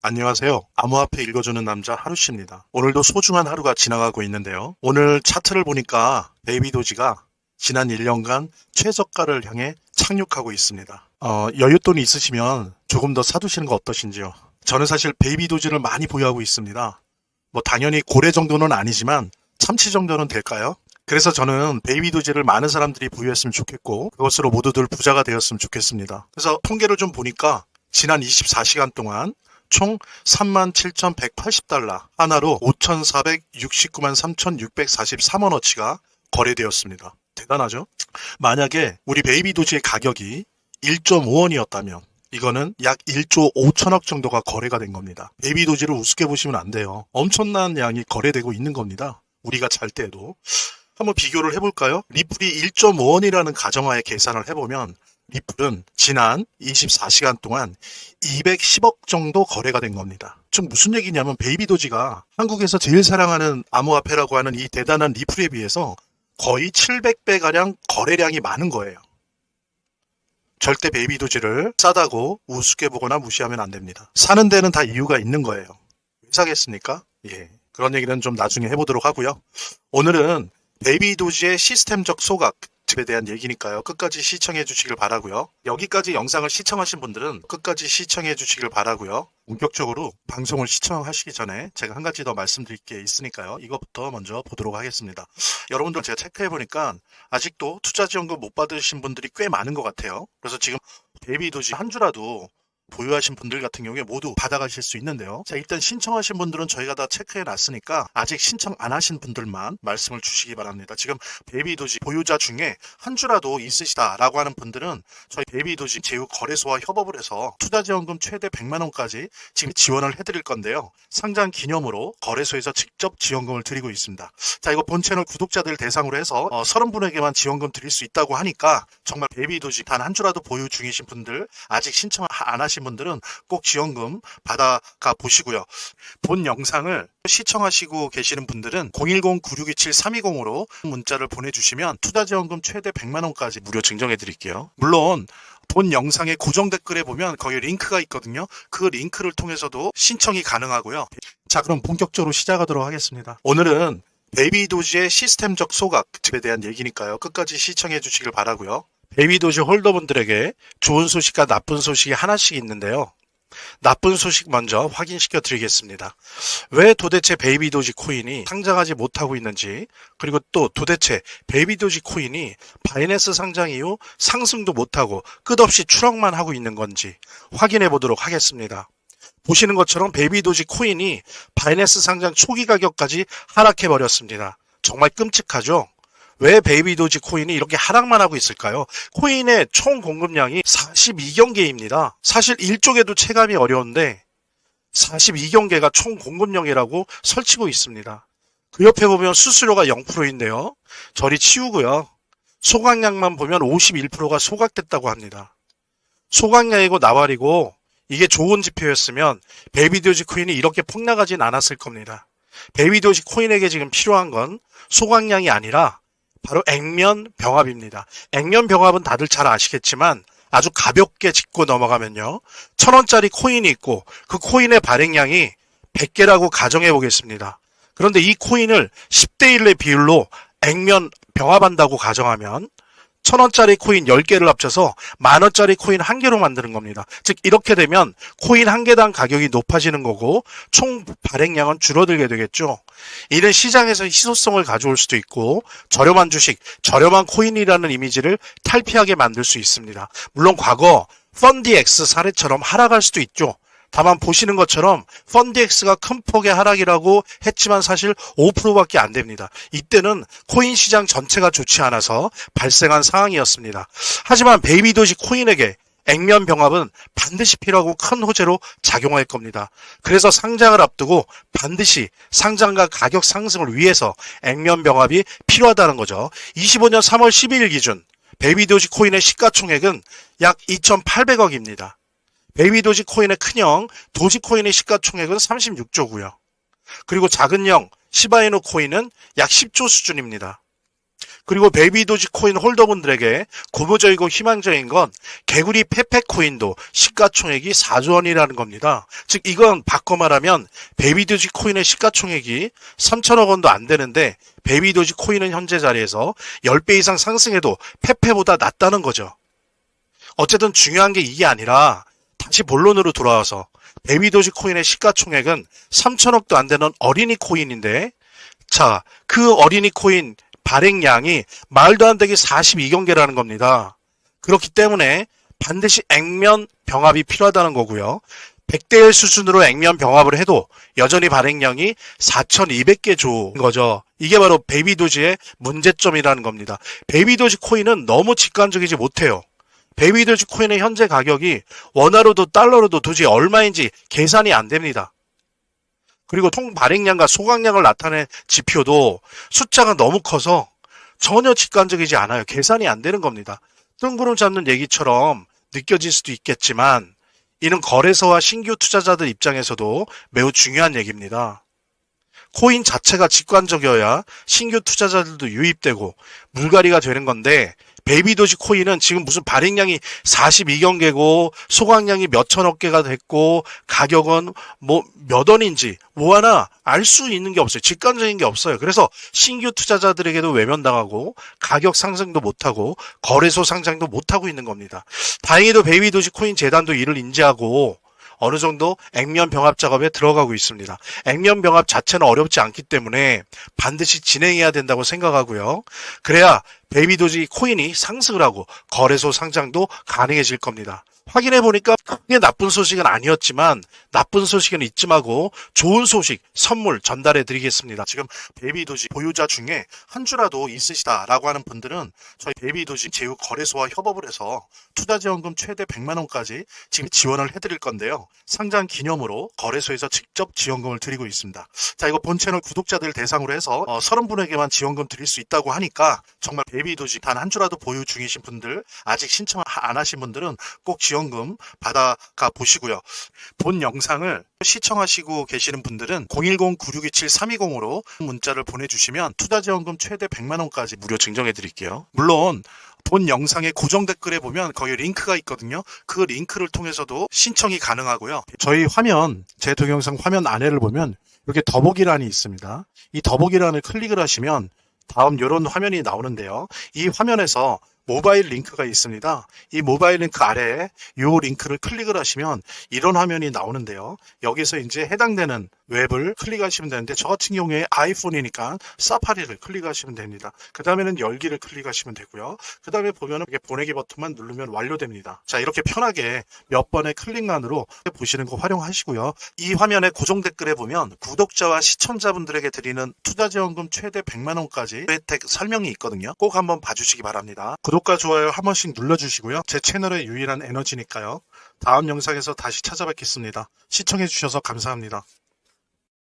안녕하세요. 암호화폐 읽어주는 남자 하루씨입니다. 오늘도 소중한 하루가 지나가고 있는데요. 오늘 차트를 보니까 베이비 도지가 지난 1년간 최저가를 향해 착륙하고 있습니다. 어, 여윳돈이 있으시면 조금 더 사두시는 거 어떠신지요? 저는 사실 베이비 도지를 많이 보유하고 있습니다. 뭐 당연히 고래 정도는 아니지만 참치 정도는 될까요? 그래서 저는 베이비 도지를 많은 사람들이 보유했으면 좋겠고 그것으로 모두들 부자가 되었으면 좋겠습니다. 그래서 통계를 좀 보니까 지난 24시간 동안 총 37,180달러 하나로 5,469만 3,643원어치가 거래되었습니다. 대단하죠? 만약에 우리 베이비 도지의 가격이 1.5원이었다면 이거는 약 1조 5천억 정도가 거래가 된 겁니다. 베이비 도지를 우습게 보시면 안 돼요. 엄청난 양이 거래되고 있는 겁니다. 우리가 잘 때도. 한번 비교를 해볼까요? 리플이 1.5원이라는 가정하에 계산을 해보면 리플은 지난 24시간 동안 210억 정도 거래가 된 겁니다. 좀 무슨 얘기냐면 베이비도지가 한국에서 제일 사랑하는 암호화폐라고 하는 이 대단한 리플에 비해서 거의 700배 가량 거래량이 많은 거예요. 절대 베이비도지를 싸다고 우습게 보거나 무시하면 안 됩니다. 사는 데는 다 이유가 있는 거예요. 왜 사겠습니까? 예. 그런 얘기는 좀 나중에 해보도록 하고요. 오늘은 베이비도지의 시스템적 소각, 에 대한 얘기니까요. 끝까지 시청해 주시길 바라고요. 여기까지 영상을 시청하신 분들은 끝까지 시청해 주시길 바라고요. 본격적으로 방송을 시청하시기 전에 제가 한 가지 더 말씀드릴 게 있으니까요. 이것부터 먼저 보도록 하겠습니다. 여러분들 제가 체크해 보니까 아직도 투자 지원금 못 받으신 분들이 꽤 많은 것 같아요. 그래서 지금 데이비도지 한 주라도 보유하신 분들 같은 경우에 모두 받아가실 수 있는데요. 자, 일단 신청하신 분들은 저희가 다 체크해 놨으니까 아직 신청 안 하신 분들만 말씀을 주시기 바랍니다. 지금 베이비도지 보유자 중에 한 주라도 있으시다라고 하는 분들은 저희 베이비도지 제휴 거래소와 협업을 해서 투자 지원금 최대 100만 원까지 지금 지원을 해 드릴 건데요. 상장 기념으로 거래소에서 직접 지원금을 드리고 있습니다. 자, 이거 본 채널 구독자들 대상으로 해서 어, 30분에게만 지원금 드릴 수 있다고 하니까 정말 베이비도지 단 한 주라도 보유 중이신 분들 아직 신청 안 하신 분들은 꼭 지원금 받아가 보시고요. 본 영상을 시청하시고 계시는 분들은 010-9627-320으로 문자를 보내주시면 투자지원금 최대 100만 원까지 무료 증정해 드릴게요. 물론 본 영상의 고정 댓글에 보면 거기 링크가 있거든요. 그 링크를 통해서도 신청이 가능하고요. 자, 그럼 본격적으로 시작하도록 하겠습니다. 오늘은 베이비 도지의 시스템적 소각에 대한 얘기니까요. 끝까지 시청해 주시길 바라고요. 베이비도지 홀더분들에게 좋은 소식과 나쁜 소식이 하나씩 있는데요. 나쁜 소식 먼저 확인시켜 드리겠습니다. 왜 도대체 베이비도지 코인이 상장하지 못하고 있는지, 그리고 또 도대체 베이비도지 코인이 바이낸스 상장 이후 상승도 못하고 끝없이 추락만 하고 있는 건지 확인해 보도록 하겠습니다. 보시는 것처럼 베이비도지 코인이 바이낸스 상장 초기 가격까지 하락해 버렸습니다. 정말 끔찍하죠? 왜 베이비 도지 코인이 이렇게 하락만 하고 있을까요? 코인의 총 공급량이 42경개입니다. 사실 1쪽에도 체감이 어려운데 42경개가 총 공급량이라고 설치고 있습니다. 그 옆에 보면 수수료가 0%인데요. 저리 치우고요. 소각량만 보면 51%가 소각됐다고 합니다. 소각량이고 나발이고 이게 좋은 지표였으면 베이비도지 코인이 이렇게 폭락하진 않았을 겁니다. 베이비도지 코인에게 지금 필요한 건 소각량이 아니라 바로 액면 병합입니다. 액면 병합은 다들 잘 아시겠지만 아주 가볍게 짚고 넘어가면요. 천 원짜리 코인이 있고 그 코인의 발행량이 100개라고 가정해 보겠습니다. 그런데 이 코인을 10대 1의 비율로 액면 병합한다고 가정하면 천 원짜리 코인 10개를 합쳐서 만 원짜리 코인 한 개로 만드는 겁니다. 즉 이렇게 되면 코인 한 개당 가격이 높아지는 거고 총 발행량은 줄어들게 되겠죠. 이는 시장에서 희소성을 가져올 수도 있고 저렴한 주식, 저렴한 코인이라는 이미지를 탈피하게 만들 수 있습니다. 물론 과거 펀디엑스 사례처럼 하락할 수도 있죠. 다만 보시는 것처럼 펀디엑스가 큰 폭의 하락이라고 했지만 사실 5%밖에 안 됩니다. 이때는 코인 시장 전체가 좋지 않아서 발생한 상황이었습니다. 하지만 베이비도지 코인에게 액면 병합은 반드시 필요하고 큰 호재로 작용할 겁니다. 그래서 상장을 앞두고 반드시 상장과 가격 상승을 위해서 액면 병합이 필요하다는 거죠. 25년 3월 12일 기준 베이비도지 코인의 시가총액은 약 2,800억입니다. 베이비도지 코인의 큰형 도지코인의 시가총액은 36조고요. 그리고 작은형 시바이누 코인은 약 10조 수준입니다. 그리고 베이비 도지 코인 홀더분들에게 고무적이고 희망적인 건 개구리 페페 코인도 시가총액이 4조 원이라는 겁니다. 즉 이건 바꿔 말하면 베이비 도지 코인의 시가총액이 3천억 원도 안 되는데 베이비 도지 코인은 현재 자리에서 10배 이상 상승해도 페페보다 낫다는 거죠. 어쨌든 중요한 게 이게 아니라 다시 본론으로 돌아와서 베이비 도지 코인의 시가총액은 3천억도 안 되는 어린이 코인인데 자, 그 어린이 코인 발행량이 말도 안 되게 42경개라는 겁니다. 그렇기 때문에 반드시 액면 병합이 필요하다는 거고요. 100대 1 수준으로 액면 병합을 해도 여전히 발행량이 4,200개 조인 거죠. 이게 바로 베이비도지의 문제점이라는 겁니다. 베이비도지 코인은 너무 직관적이지 못해요. 베이비도지 코인의 현재 가격이 원화로도 달러로도 도저히 얼마인지 계산이 안 됩니다. 그리고 총 발행량과 소각량을 나타낸 지표도 숫자가 너무 커서 전혀 직관적이지 않아요. 계산이 안 되는 겁니다. 뜬구름 잡는 얘기처럼 느껴질 수도 있겠지만 이는 거래소와 신규 투자자들 입장에서도 매우 중요한 얘기입니다. 코인 자체가 직관적이어야 신규 투자자들도 유입되고 물갈이가 되는 건데 베이비도지 코인은 지금 무슨 발행량이 42경개고 소각량이 몇천억 개가 됐고 가격은 뭐 몇 원인지 뭐 하나 알 수 있는 게 없어요. 직관적인 게 없어요. 그래서 신규 투자자들에게도 외면당하고 가격 상승도 못하고 거래소 상장도 못하고 있는 겁니다. 다행히도 베이비도지 코인 재단도 이를 인지하고 어느 정도 액면 병합 작업에 들어가고 있습니다. 액면 병합 자체는 어렵지 않기 때문에 반드시 진행해야 된다고 생각하고요. 그래야 베이비도지 코인이 상승을 하고 거래소 상장도 가능해질 겁니다. 확인해 보니까 크게 나쁜 소식은 아니었지만 나쁜 소식은 잊지 말고 좋은 소식 선물 전달해 드리겠습니다. 지금 베이비도지 보유자 중에 한 주라도 있으시다라고 하는 분들은 저희 베이비도지 제휴 거래소와 협업을 해서 투자 지원금 최대 100만 원까지 지금 지원을 해 드릴 건데요. 상장 기념으로 거래소에서 직접 지원금을 드리고 있습니다. 자 이거 본 채널 구독자들 대상으로 해서 어, 30분에게만 지원금 드릴 수 있다고 하니까 정말 베이비 도지 단한 주라도 보유 중이신 분들 아직 신청 안 하신 분들은 꼭 지원금 받아가 보시고요. 본 영상을 시청하시고 계시는 분들은 010-9627-320으로 문자를 보내주시면 투자지원금 최대 100만 원까지 무료 증정해 드릴게요. 물론 본 영상의 고정 댓글에 보면 거기 링크가 있거든요. 그 링크를 통해서도 신청이 가능하고요. 저희 화면, 제 동영상 화면 안에를 보면 이렇게 더보기란이 있습니다. 이 더보기란을 클릭을 하시면 다음 이런 화면이 나오는데요. 이 화면에서 모바일 링크가 있습니다. 이 모바일 링크 아래에 이 링크를 클릭을 하시면 이런 화면이 나오는데요. 여기서 이제 해당되는 웹을 클릭하시면 되는데 저 같은 경우에 아이폰이니까 사파리를 클릭하시면 됩니다. 그 다음에는 열기를 클릭하시면 되고요. 그 다음에 보면은 이렇게 보내기 버튼만 누르면 완료됩니다. 자 이렇게 편하게 몇 번의 클릭만으로 보시는 거 활용하시고요. 이 화면의 고정 댓글에 보면 구독자와 시청자분들에게 드리는 투자지원금 최대 100만 원까지 혜택 설명이 있거든요. 꼭 한번 봐주시기 바랍니다. 구독과 좋아요 한 번씩 눌러주시고요. 제 채널의 유일한 에너지니까요. 다음 영상에서 다시 찾아뵙겠습니다. 시청해주셔서 감사합니다.